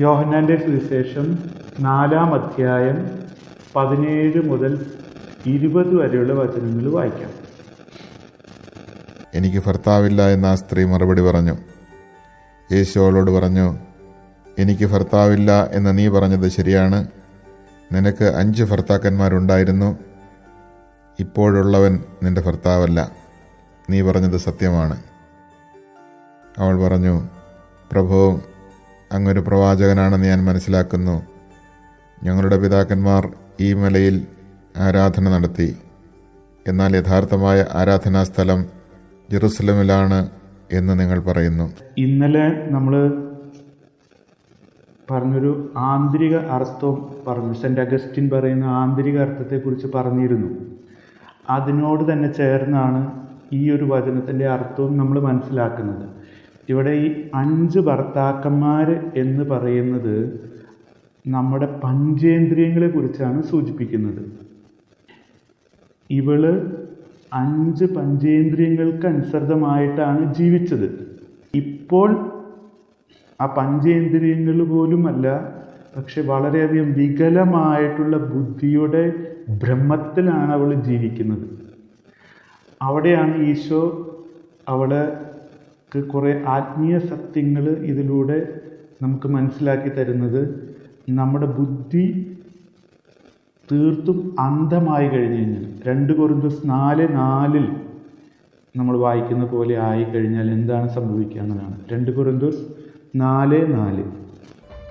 യോഹന്നാന്റെ സുവിശേഷം നാലാം അധ്യായം പതിനേഴ് മുതൽ ഇരുപത് വരെയുള്ള വചനങ്ങൾ വായിക്കാം. എനിക്ക് ഭർത്താവില്ല എന്ന് ആ സ്ത്രീ മറുപടി പറഞ്ഞു. യേശു അവളോട് പറഞ്ഞു എനിക്ക് ഭർത്താവില്ല എന്ന് നീ പറഞ്ഞത് ശരിയാണ്. നിനക്ക് അഞ്ച് ഭർത്താക്കന്മാരുണ്ടായിരുന്നു. ഇപ്പോഴുള്ളവൻ നിന്റെ ഭർത്താവല്ല. നീ പറഞ്ഞത് സത്യമാണ്. അവൾ പറഞ്ഞു പ്രഭു അങ്ങൊരു പ്രവാചകനാണെന്ന് ഞാൻ മനസ്സിലാക്കുന്നു. ഞങ്ങളുടെ പിതാക്കന്മാർ ഈ മലയിൽ ആരാധന നടത്തി. എന്നാൽ യഥാർത്ഥമായ ആരാധനാ സ്ഥലം ജെറുസലമിലാണ് എന്ന് നിങ്ങൾ പറയുന്നു. ഇന്നലെ നമ്മൾ പറഞ്ഞൊരു ആന്തരിക അർത്ഥം പറഞ്ഞു. സെന്റ് അഗസ്റ്റിൻ പറയുന്ന ആന്തരിക അർത്ഥത്തെക്കുറിച്ച് പറഞ്ഞിരുന്നു. അതിനോട് തന്നെ ചേർന്നാണ് ഈ ഒരു വചനത്തിന്റെ അർത്ഥവും നമ്മൾ മനസ്സിലാക്കുന്നത്. ഇവിടെ ഈ അഞ്ച് ഭർത്താക്കന്മാർ എന്ന് പറയുന്നത് നമ്മുടെ പഞ്ചേന്ദ്രിയങ്ങളെ കുറിച്ചാണ് സൂചിപ്പിക്കുന്നത്. ഇവൾ അഞ്ച് പഞ്ചേന്ദ്രിയങ്ങൾക്ക് അനുസൃതമായിട്ടാണ് ജീവിച്ചത്. ഇപ്പോൾ ആ പഞ്ചേന്ദ്രിയങ്ങൾ പോലുമല്ല പക്ഷെ വളരെയധികം വികലമായിട്ടുള്ള ബുദ്ധിയുടെ ഭ്രമത്തിലാണ് അവൾ ജീവിക്കുന്നത്. അവിടെയാണ് ഈശോ അവൾക്ക് കുറേ ആത്മീയ സത്യങ്ങൾ ഇതിലൂടെ നമുക്ക് മനസ്സിലാക്കി തരുന്നത് നമ്മുടെ ബുദ്ധി തീർത്തും അന്ധമായി കഴിഞ്ഞു കഴിഞ്ഞാൽ രണ്ട് കൊറിന്തോസ് നാല് നാലിൽ നമ്മൾ വായിക്കുന്ന പോലെ ആയി കഴിഞ്ഞാൽ എന്താണ് സംഭവിക്കുക എന്നതാണ് രണ്ട് കൊറിന്തോസ് നാല് നാല്.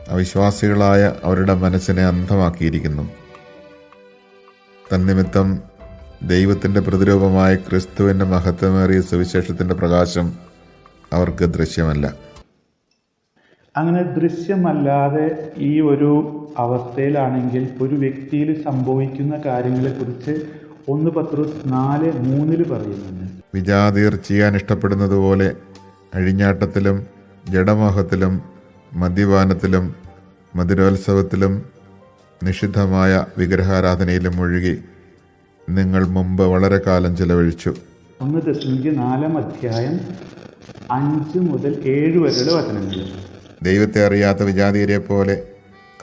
അവിശ്വാസികളായ അവരുടെ മനസ്സിനെ അന്ധമാക്കിയിരിക്കുന്നു. തന്നിമിത്തം ദൈവത്തിന്റെ പ്രതിരൂപമായ ക്രിസ്തുവിന്റെ മഹത്വമേറിയ സുവിശേഷത്തിന്റെ പ്രകാശം അവർക്ക് ദൃശ്യമല്ല. അങ്ങനെ ദൃശ്യമല്ലാതെ ഈ ഒരു അവസ്ഥയിലാണെങ്കിൽ ഒരു വ്യക്തിയിൽ സംഭവിക്കുന്ന കാര്യങ്ങളെക്കുറിച്ച് ഒന്ന് പത്രോസ് നാല് മൂന്നിൽ പറയുന്നുണ്ട്. വിജാതീർ ചെയ്യാൻ ഇഷ്ടപ്പെടുന്നതുപോലെ അഴിഞ്ഞാട്ടത്തിലും ജഡമോഹത്തിലും മദ്യപാനത്തിലും മധുരോത്സവത്തിലും നിഷിദ്ധമായ വിഗ്രഹാരാധനയിലും ഒഴുകി നിങ്ങൾ മുമ്പ് വളരെ കാലം ചെലവഴിച്ചു. ഒന്ന് ദശമിക്ക് നാലാം അധ്യായം അഞ്ച് മുതൽ ഏഴ് വരെയുള്ള വചനങ്ങൾ. ദൈവത്തെ അറിയാത്ത വിജാതീയരെ പോലെ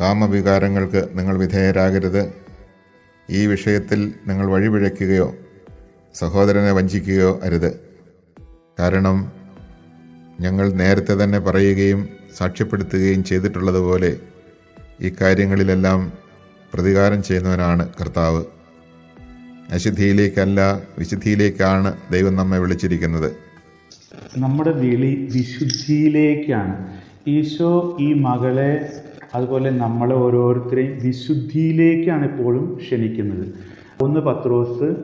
കാമവികാരങ്ങൾക്ക് നിങ്ങൾ വിധേയരാകരുത്. ഈ വിഷയത്തിൽ നിങ്ങൾ വഴിപിഴയ്ക്കുകയോ സഹോദരനെ വഞ്ചിക്കുകയോ അരുത്. കാരണം ഞങ്ങൾ നേരത്തെ തന്നെ പറയുകയും സാക്ഷ്യപ്പെടുത്തുകയും ചെയ്തിട്ടുള്ളതുപോലെ ഈ കാര്യങ്ങളിലെല്ലാം പ്രതികാരം ചെയ്യുന്നവനാണ് കർത്താവ്. അശുദ്ധിയിലേക്കല്ല വിശുദ്ധിയിലേക്കാണ് ദൈവം നമ്മെ വിളിച്ചിരിക്കുന്നത്. നമ്മുടെ വിളി വിശുദ്ധിയിലേക്കാണ്. ഈശോ ഈ മകളെ അതുപോലെ നമ്മളെ ഓരോരുത്തരെയും വിശുദ്ധിയിലേക്കാണ് ഇപ്പോഴും ക്ഷണിക്കുന്നത്. ഒന്ന് പത്രോസ്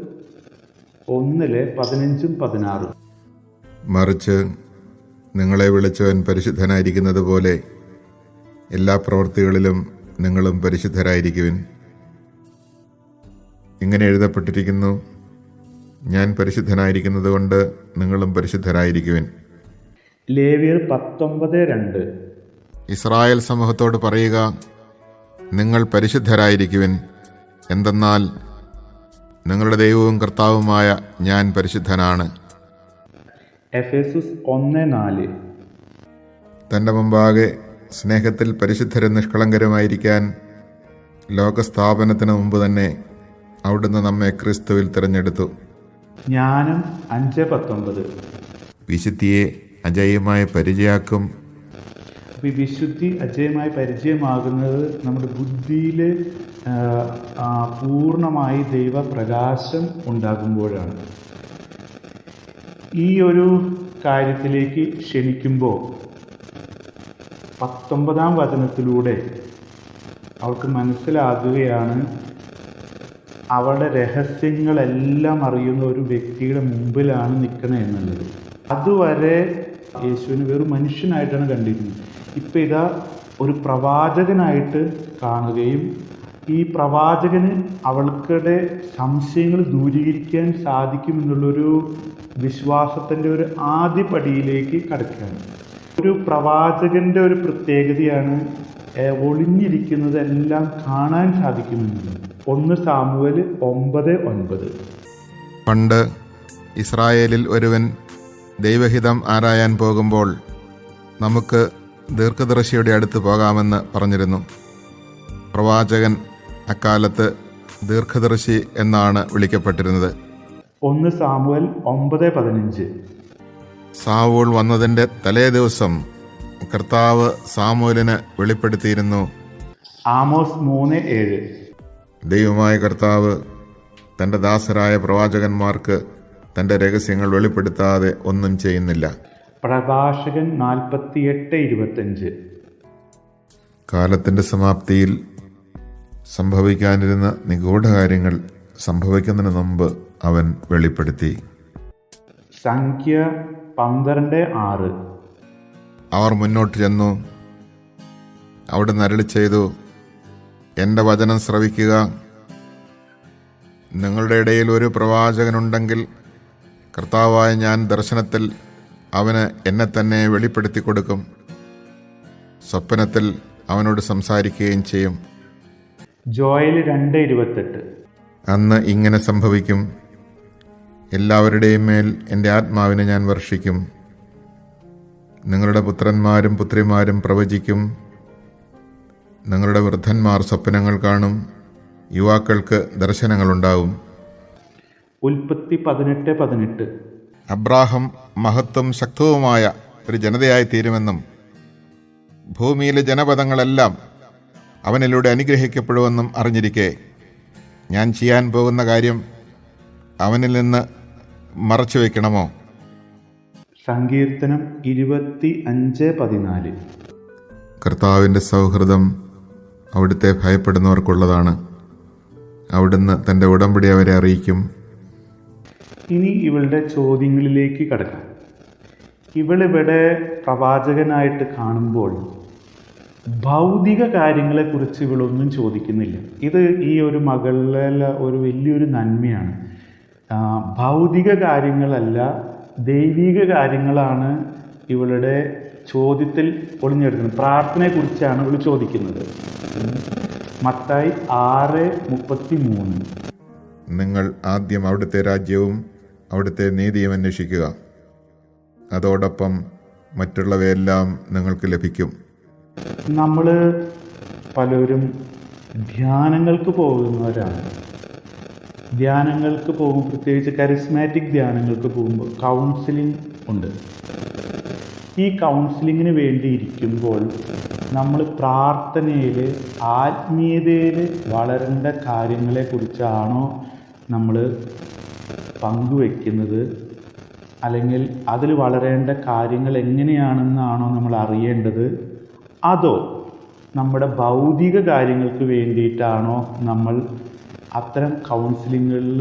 ഒന്നിലെ പതിനഞ്ചും പതിനാറും. മറിച്ച് നിങ്ങളെ വിളിച്ചവൻ പരിശുദ്ധനായിരിക്കുന്നത് പോലെ എല്ലാ പ്രവൃത്തികളിലും നിങ്ങളും പരിശുദ്ധരായിരിക്കുവിൻ. ഇങ്ങനെ എഴുതപ്പെട്ടിരിക്കുന്നു ഞാൻ പരിശുദ്ധനായിരിക്കുന്നത് കൊണ്ട് നിങ്ങളും പരിശുദ്ധരായിരിക്കുവിൻ. ലേവിയർ പത്തൊമ്പത് രണ്ട്. ഇസ്രായേൽ സമൂഹത്തോട് പറയുക നിങ്ങൾ പരിശുദ്ധരായിരിക്കുവിൻ. എന്തെന്നാൽ നിങ്ങളുടെ ദൈവവും കർത്താവുമായ ഞാൻ പരിശുദ്ധനാണ്. എഫേസുസ് ഒന്ന് നാല്. തന്റെ മുമ്പാകെ സ്നേഹത്തിൽ പരിശുദ്ധരും നിഷ്കളങ്കരുമായിരിക്കാൻ ലോകസ്ഥാപനത്തിന് മുമ്പ് തന്നെ അവിടുന്ന് നമ്മെ ക്രിസ്തുവിൽ തിരഞ്ഞെടുത്തു. ജ്ഞാനം അഞ്ച് പത്തൊമ്പത്. വിശുദ്ധിയെ അജയ്യമായ പരിചയാക്കും. അപ്പോൾ ഈ വിശുദ്ധി അജയമായി പരിചയമാകുന്നത് നമ്മുടെ ബുദ്ധിയിൽ പൂർണമായി ദൈവപ്രകാശം ഉണ്ടാകുമ്പോഴാണ്. ഈ ഒരു കാര്യത്തിലേക്ക് ക്ഷണിക്കുമ്പോൾ പത്തൊമ്പതാം വചനത്തിലൂടെ അവൾക്ക് മനസ്സിലാകുകയാണ് അവളുടെ രഹസ്യങ്ങളെല്ലാം അറിയുന്ന ഒരു വ്യക്തിയുടെ മുമ്പിലാണ് നിൽക്കുന്നത് എന്നുള്ളത്. അതുവരെ യേശുവിനെ വെറും മനുഷ്യനായിട്ടാണ് കണ്ടിരുന്നത്. ഇപ്പം ഇതാ ഒരു പ്രവാചകനായിട്ട് കാണുകയും ഈ പ്രവാചകന് അവൾക്കുടെ സംശയങ്ങൾ ദൂരീകരിക്കാൻ സാധിക്കുമെന്നുള്ളൊരു വിശ്വാസത്തിന്റെ ഒരു ആദ്യ പടിയിലേക്ക് കടക്കുകയാണ്. ഒരു പ്രവാചകന്റെ ഒരു പ്രത്യേകതയാണ് ഒളിഞ്ഞിരിക്കുന്നത് ഒളിഞ്ഞിരിക്കുന്നതെല്ലാം കാണാൻ സാധിക്കുമെന്നുള്ളത്. ഒന്ന് സാമുവൽ ഒമ്പത് ഒൻപത്. പണ്ട് ഇസ്രായേലിൽ ഒരുവൻ ദൈവഹിതം ആരായാൻ പോകുമ്പോൾ നമുക്ക് ദീർഘദർശിയുടെ അടുത്ത് പോകാമെന്ന് പറഞ്ഞിരുന്നു. പ്രവാചകൻ അക്കാലത്ത് ദീർഘദർശി എന്നാണ് വിളിക്കപ്പെട്ടിരുന്നത്. ഒന്ന് സാമുവൽ ഒമ്പത് പതിനഞ്ച്. സാവൂൾ വന്നതിന്റെ തലേ ദിവസം കർത്താവ് സാമൂലിന് വെളിപ്പെടുത്തിയിരുന്നു. ആമോസ് മൂന്ന് ഏഴ്. ദൈവമായ കർത്താവ് തന്റെ ദാസരായ പ്രവാചകന്മാർക്ക് തന്റെ രഹസ്യങ്ങൾ വെളിപ്പെടുത്താതെ ഒന്നും ചെയ്യുന്നില്ല. പ്രഭാഷകൻ നാൽപ്പത്തിയെട്ട് ഇരുപത്തഞ്ച് കാലത്തിന്റെ സമാപ്തിയിൽ സംഭവിക്കാനിരുന്ന നിഗൂഢകാര്യങ്ങൾ സംഭവിക്കുന്നതിന് മുമ്പ് അവൻ വെളിപ്പെടുത്തി. സംഖ്യ പന്ത്രണ്ട് ആറ്. അവർ മുന്നോട്ട് ചെന്നു. അവിടെ നരളി ചെയ്തു. എന്റെ വചനം ശ്രവിക്കുക. നിങ്ങളുടെ ഇടയിൽ ഒരു പ്രവാചകനുണ്ടെങ്കിൽ കർത്താവായ ഞാൻ ദർശനത്തിൽ അവന് എന്നെ തന്നെ വെളിപ്പെടുത്തി കൊടുക്കും സ്വപ്നത്തിൽ അവനോട് സംസാരിക്കുകയും ചെയ്യും. ജോയൽ രണ്ട് ഇരുപത്തെട്ട്. അന്ന് ഇങ്ങനെ സംഭവിക്കും. എല്ലാവരുടെയും മേൽ എന്റെ ആത്മാവിനെ ഞാൻ വർഷിക്കും. നിങ്ങളുടെ പുത്രന്മാരും പുത്രിമാരും പ്രവചിക്കും. നിങ്ങളുടെ വൃദ്ധന്മാർ സ്വപ്നങ്ങൾ കാണും യുവാക്കൾക്ക് ദർശനങ്ങളുണ്ടാവും. ഉൽപ്പത്തി പതിനെട്ട് പതിനെട്ട്. അബ്രാഹം മഹത്വം ശക്തവുമായ ഒരു ജനതയായി തീരുമെന്നും ഭൂമിയിലെ ജനപദങ്ങളെല്ലാം അവനിലൂടെ അനുഗ്രഹിക്കപ്പെടുമെന്നും അറിഞ്ഞിരിക്കെ ഞാൻ ചെയ്യാൻ പോകുന്ന കാര്യം അവനിൽ നിന്ന് മറച്ചു വയ്ക്കണമോ? സങ്കീർത്തനം ഇരുപത്തി അഞ്ച് പതിനാല്. കർത്താവിന്റെ സൗഹൃദം അവിടുത്തെ ഭയപ്പെടുന്നവർക്കുള്ളതാണ്. അവിടുന്ന് തന്റെ ഉടമ്പടി അവരെ അറിയിക്കും. ഇനി ഇവളുടെ ചോദ്യങ്ങളിലേക്ക് കടക്കാം. ഇവളിവിടെ പ്രവാചകനായിട്ട് കാണുമ്പോൾ ഭൗതിക കാര്യങ്ങളെക്കുറിച്ച് ഇവളൊന്നും ചോദിക്കുന്നില്ല. ഇത് ഈ ഒരു മകളിലെ ഒരു വലിയൊരു നന്മയാണ്. ഭൗതിക കാര്യങ്ങളല്ല ദൈവിക കാര്യങ്ങളാണ് ഇവളുടെ ചോദ്യത്തിൽ ഒളിഞ്ഞെടുക്കുന്നത്. പ്രാർത്ഥനയെക്കുറിച്ചാണ് ഇവൾ ചോദിക്കുന്നത്. മത്തായി ആറ് മുപ്പത്തി മൂന്ന് നിങ്ങൾ ആദ്യം അവിടുത്തെ രാജ്യവും അവിടുത്തെ നീതിയും അന്വേഷിക്കുക. അതോടൊപ്പം മറ്റുള്ളവയെല്ലാം നിങ്ങൾക്ക് ലഭിക്കും. നമ്മൾ പലരും ധ്യാനങ്ങൾക്ക് പോകുന്നവരാണ്. ധ്യാനങ്ങൾക്ക് പോകും പ്രത്യേകിച്ച് കരിസ്മാറ്റിക് ധ്യാനങ്ങൾക്ക് പോകുമ്പോൾ കൗൺസിലിംഗ് ഉണ്ട്. ഈ കൗൺസിലിങ്ങിന് വേണ്ടി ഇരിക്കുമ്പോൾ നമ്മൾ പ്രാർത്ഥനയിൽ ആത്മീയതയിൽ വളരേണ്ട കാര്യങ്ങളെക്കുറിച്ചാണോ നമ്മൾ പങ്കുവെക്കുന്നത്? അല്ലെങ്കിൽ അതിൽ വളരേണ്ട കാര്യങ്ങൾ എങ്ങനെയാണെന്നാണോ നമ്മൾ അറിയേണ്ടത്? അതോ നമ്മുടെ ഭൗതിക കാര്യങ്ങൾക്ക് വേണ്ടിയിട്ടാണോ നമ്മൾ അത്തരം കൗൺസിലിങ്ങുകളിൽ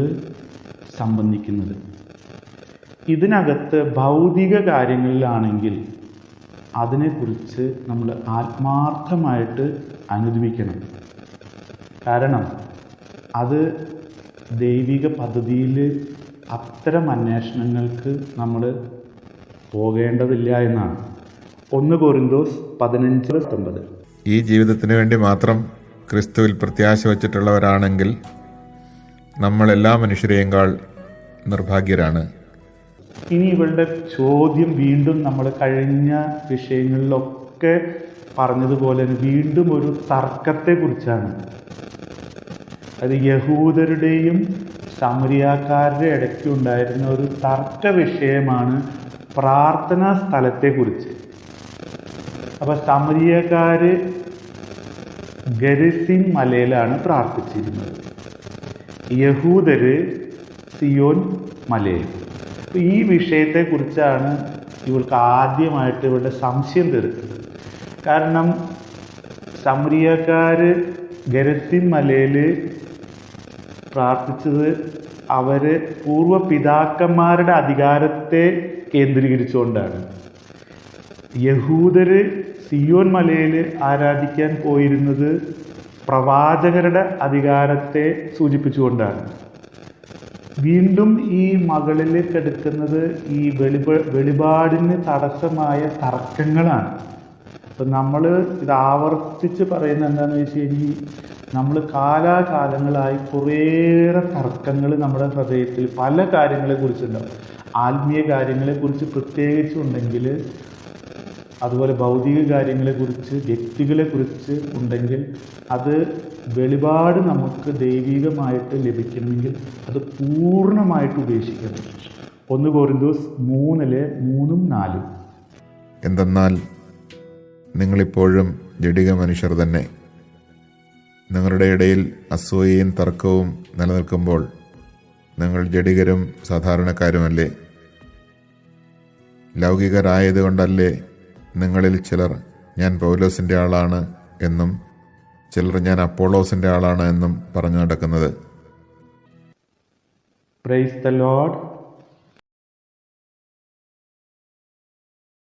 സംബന്ധിക്കുന്നത്? ഇതിനകത്ത് ഭൗതിക കാര്യങ്ങളിലാണെങ്കിൽ അതിനെക്കുറിച്ച് നമ്മൾ ആത്മാർത്ഥമായിട്ട് അനുദിപ്പിക്കണം കാരണം അത് ദൈവിക പദ്ധതിയിൽ അത്തരം അന്വേഷണങ്ങൾക്ക് നമ്മൾ പോകേണ്ടതില്ല എന്നാണ്. ഒന്ന് കോറിൻഡോസ് പതിനഞ്ച് പത്തൊമ്പത് ഈ ജീവിതത്തിന് വേണ്ടി മാത്രം ക്രിസ്തുവിൽ പ്രത്യാശ വച്ചിട്ടുള്ളവരാണെങ്കിൽ നമ്മളെല്ലാ മനുഷ്യരെയും കാൾ നിർഭാഗ്യരാണ്. ഇനി ഇവളുടെ ചോദ്യം വീണ്ടും നമ്മൾ കഴിഞ്ഞ വിഷയങ്ങളിലൊക്കെ പറഞ്ഞതുപോലെ തന്നെ വീണ്ടും ഒരു തർക്കത്തെക്കുറിച്ചാണ്. അത് യഹൂദരുടെയും സമരിയാക്കാരുടെ ഇടയ്ക്ക് ഉണ്ടായിരുന്ന ഒരു തർക്ക വിഷയമാണ് പ്രാർത്ഥനാ സ്ഥലത്തെക്കുറിച്ച്. അപ്പോൾ സമരിയക്കാര് ഗരിസിൻ മലയിലാണ് പ്രാർത്ഥിച്ചിരുന്നത്. യഹൂദര് സിയോൻ മലയിൽ. ഈ വിഷയത്തെക്കുറിച്ചാണ് ഇവൾക്ക് ആദ്യമായിട്ട് ഇവളുടെ സംശയം തീർക്കുന്നത്. കാരണം സമരിയക്കാര് ഗരത്തിൻ മലയിൽ പ്രാർത്ഥിച്ചത് അവർ പൂർവ പിതാക്കന്മാരുടെ അധികാരത്തെ കേന്ദ്രീകരിച്ചുകൊണ്ടാണ്. യഹൂദര് സിയോൻ മലയിൽ ആരാധിക്കാൻ പോയിരുന്നത് പ്രവാചകരുടെ അധികാരത്തെ സൂചിപ്പിച്ചുകൊണ്ടാണ്. വീണ്ടും ഈ മകളിൽ എടുക്കുന്നത് ഈ വെളിപ വെളിപാടിന് തടസ്സമായ തർക്കങ്ങളാണ്. അപ്പം നമ്മൾ ഇത് ആവർത്തിച്ച് പറയുന്നത് എന്താണെന്ന് വെച്ച് കഴിഞ്ഞാൽ നമ്മൾ കാലാകാലങ്ങളായി കുറേയേറെ തർക്കങ്ങൾ നമ്മുടെ ഹൃദയത്തിൽ പല കാര്യങ്ങളെക്കുറിച്ചുണ്ടാവും ആത്മീയ കാര്യങ്ങളെക്കുറിച്ച് പ്രത്യേകിച്ചുണ്ടെങ്കിൽ അതുപോലെ ഭൗതിക കാര്യങ്ങളെക്കുറിച്ച് വ്യക്തികളെക്കുറിച്ച് ഉണ്ടെങ്കിൽ അത് വെളിപാട് നമുക്ക് ദൈവികമായിട്ട് ലഭിക്കണമെങ്കിൽ അത് പൂർണമായിട്ട് ഉപേക്ഷിക്കണം. ഒന്ന് കോറിന്തോസ് മൂന്നിലെ മൂന്നും നാലും. എന്തെന്നാൽ നിങ്ങളിപ്പോഴും ജഡിക മനുഷ്യർ തന്നെ. നിങ്ങളുടെ ഇടയിൽ അസൂയയും തർക്കവും നിലനിൽക്കുമ്പോൾ നിങ്ങൾ ജഡികരും സാധാരണക്കാരുമല്ലേ? ലൗകികരായതുകൊണ്ടല്ലേ നിങ്ങളിൽ ചിലർ ഞാൻ പൗലോസിന്റെ ആളാണ് എന്നും ചിലർ ഞാൻ അപ്പോളോസിന്റെ ആളാണ് എന്നും പറഞ്ഞു നടക്കുന്നത്. Praise the load